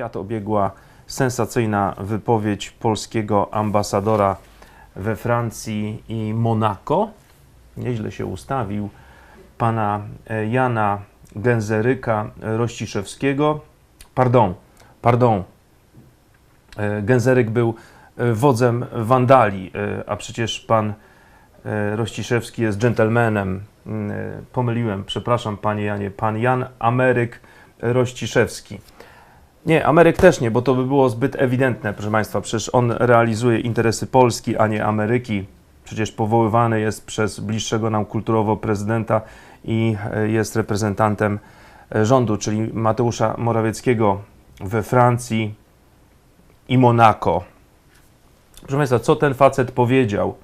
Świat obiegła sensacyjna wypowiedź polskiego ambasadora we Francji i Monako. Nieźle się ustawił pana e, Jana Gęzeryka Rościszewskiego. Pardon, pardon. E, Gęzeryk był e, wodzem wandali, e, a przecież pan Rościszewski jest dżentelmenem. Mm, Pomyliłem, przepraszam panie Janie, pan Jan Ameryk Rościszewski. Nie, Ameryk też nie, bo to by było zbyt ewidentne, proszę Państwa. Przecież on realizuje interesy Polski, a nie Ameryki. Przecież powoływany jest przez bliższego nam kulturowo prezydenta i e, jest reprezentantem e, rządu, czyli Mateusza Morawieckiego we Francji i Monako. Proszę Państwa, co ten facet powiedział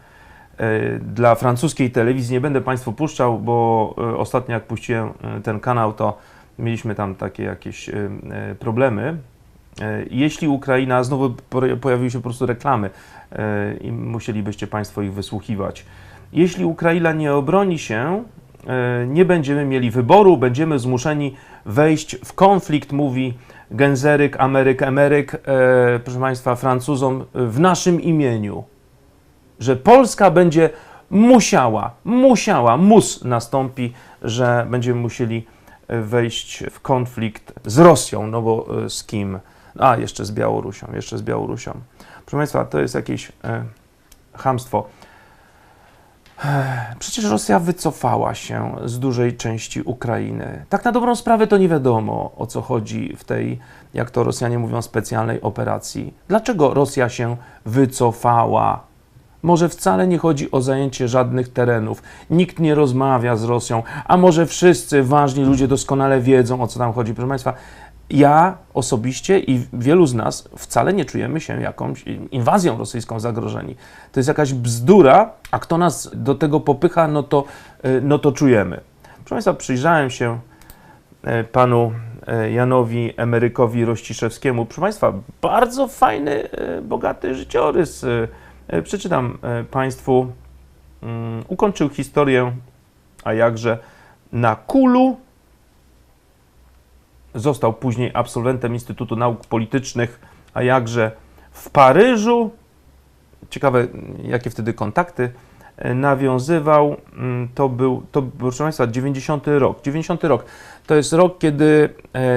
e, dla francuskiej telewizji? Nie będę Państwu puszczał, bo ostatnio jak puściłem ten kanał, to mieliśmy tam takie jakieś e, e, problemy. E, Jeśli Ukraina, znowu po- pojawiły się po prostu reklamy i musielibyście Państwo ich wysłuchiwać. Jeśli Ukraina nie obroni się, nie będziemy mieli wyboru, będziemy zmuszeni wejść w konflikt, mówi Genzeryk, Ameryk, Emeryk, proszę Państwa, Francuzom w naszym imieniu. Że Polska będzie musiała, musiała, mus nastąpi, że będziemy musieli wejść w konflikt z Rosją, no bo e, z kim? A, jeszcze z Białorusią, jeszcze z Białorusią. Proszę Państwa, to jest jakieś e, chamstwo. Ech, Przecież Rosja wycofała się z dużej części Ukrainy. Tak na dobrą sprawę to nie wiadomo, o co chodzi w tej, jak to Rosjanie mówią, specjalnej operacji. Dlaczego Rosja się wycofała? Może wcale nie chodzi o zajęcie żadnych terenów. Nikt nie rozmawia z Rosją, a może wszyscy ważni ludzie doskonale wiedzą, o co tam chodzi. Proszę Państwa, ja osobiście i wielu z nas wcale nie czujemy się jakąś inwazją rosyjską zagrożeni. To jest jakaś bzdura, a kto nas do tego popycha, no to, y, no to czujemy. Proszę Państwa, przyjrzałem się e, panu e, Janowi Emerykowi Rościszewskiemu. Proszę Państwa, bardzo fajny, bogaty życiorys. E, Przeczytam e, Państwu. Mm, Ukończył historię, a jakże na Kulu. Został później absolwentem Instytutu Nauk Politycznych, a jakże w Paryżu. Ciekawe, jakie wtedy kontakty e, nawiązywał. Mm, To był, to, proszę Państwa, 90 rok. 90 rok to jest rok, kiedy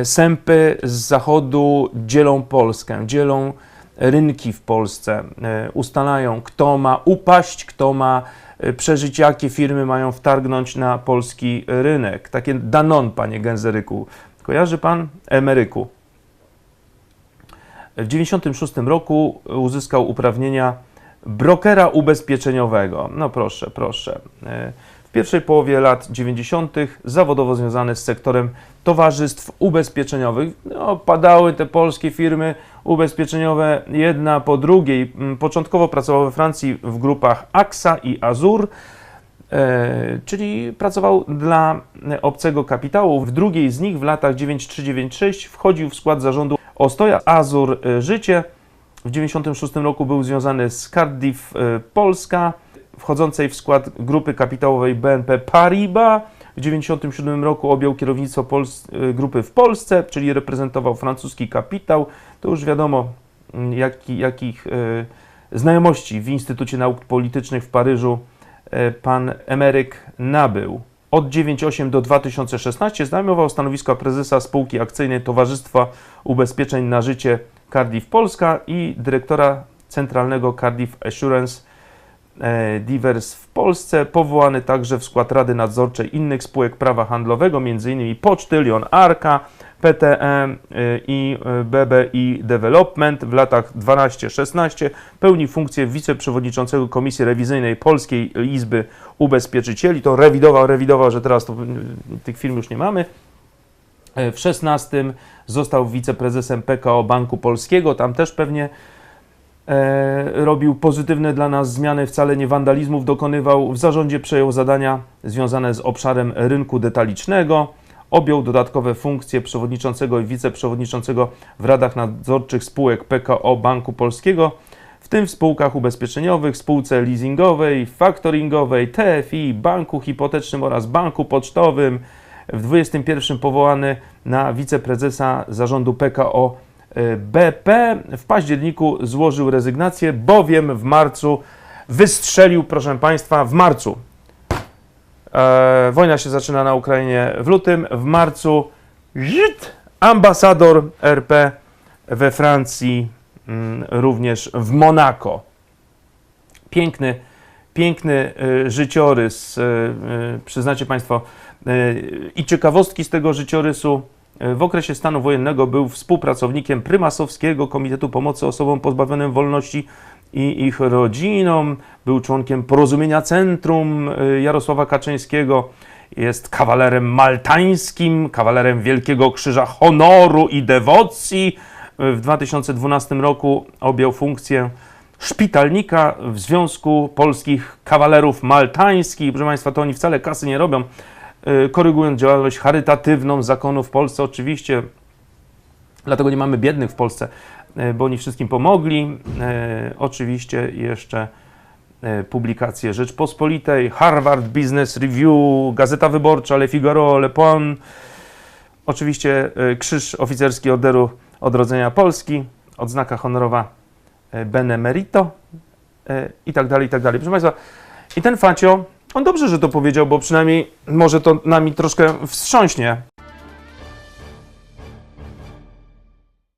sępy z zachodu dzielą Polskę, dzielą rynki w Polsce, e, ustalają, kto ma upaść, kto ma e, przeżyć, jakie firmy mają wtargnąć na polski rynek. Takie Danon, panie Gęzeryku. Kojarzy pan Emeryku? W 96 roku uzyskał uprawnienia brokera ubezpieczeniowego. No proszę, proszę. W pierwszej połowie lat 90. zawodowo związany z sektorem towarzystw ubezpieczeniowych. No, padały te polskie firmy ubezpieczeniowe jedna po drugiej. Mm, Początkowo pracował we Francji w grupach AXA i Azur. E, czyli pracował dla e, obcego kapitału. W drugiej z nich w latach 93-96 wchodził w skład zarządu Ostoja Azur Życie. W 96 roku był związany z Cardiff e, Polska, wchodzącej w skład grupy kapitałowej BNP Paribas. W 97 roku objął kierownictwo Pols- e, grupy w Polsce, czyli reprezentował francuski kapitał. To już wiadomo, mm, jaki, jakich e, znajomości w Instytucie Nauk Politycznych w Paryżu e, pan Emeryk nabył. Od 98 do 2016 zajmował stanowisko prezesa spółki akcyjnej Towarzystwa Ubezpieczeń na Życie Cardiff Polska i dyrektora centralnego Cardiff Assurance Divers w Polsce, powołany także w skład Rady Nadzorczej innych spółek prawa handlowego, m.in. Pocztylion, Arka, PTM y, i y, BBI Development w latach 12-16 pełni funkcję wiceprzewodniczącego Komisji Rewizyjnej Polskiej Izby Ubezpieczycieli. To rewidował, rewidował, że teraz to, y, tych firm już nie mamy. E, W 16 został wiceprezesem PKO Banku Polskiego. Tam też pewnie e, robił pozytywne dla nas zmiany, wcale nie wandalizmów dokonywał. W zarządzie przejął zadania związane z obszarem rynku detalicznego. Objął dodatkowe funkcje przewodniczącego i wiceprzewodniczącego w radach nadzorczych spółek PKO Banku Polskiego, w tym w spółkach ubezpieczeniowych, spółce leasingowej, faktoringowej, TFI, banku hipotecznym oraz banku pocztowym. W 21 powołany na wiceprezesa zarządu PKO e, BP w październiku złożył rezygnację, bowiem w marcu wystrzelił, proszę Państwa, w marcu. E, wojna się zaczyna na Ukrainie w lutym, w marcu żit, ambasador RP we Francji, mm, również w Monako. Piękny, piękny e, życiorys, e, przyznacie Państwo, i ciekawostki z tego życiorysu. E, W okresie stanu wojennego był współpracownikiem Prymasowskiego Komitetu Pomocy Osobom Pozbawionym Wolności i ich rodzinom. Był członkiem Porozumienia Centrum e, Jarosława Kaczyńskiego. Jest kawalerem maltańskim, kawalerem Wielkiego Krzyża Honoru i Dewocji. E, W 2012 roku objął funkcję szpitalnika w Związku Polskich Kawalerów Maltańskich. Proszę Państwa, to oni wcale kasy nie robią, korygując działalność charytatywną zakonu w Polsce. Oczywiście, dlatego nie mamy biednych w Polsce, e, bo oni wszystkim pomogli. E, Oczywiście jeszcze publikacje Rzeczpospolitej, Harvard Business Review, Gazeta Wyborcza, Le Figaro, Le Point. Oczywiście Krzyż Oficerski Orderu Odrodzenia Polski, odznaka honorowa Benemerito i tak dalej, i tak dalej. Proszę Państwa, i ten Facio, on dobrze, że to powiedział, bo przynajmniej może to nami troszkę wstrząśnie.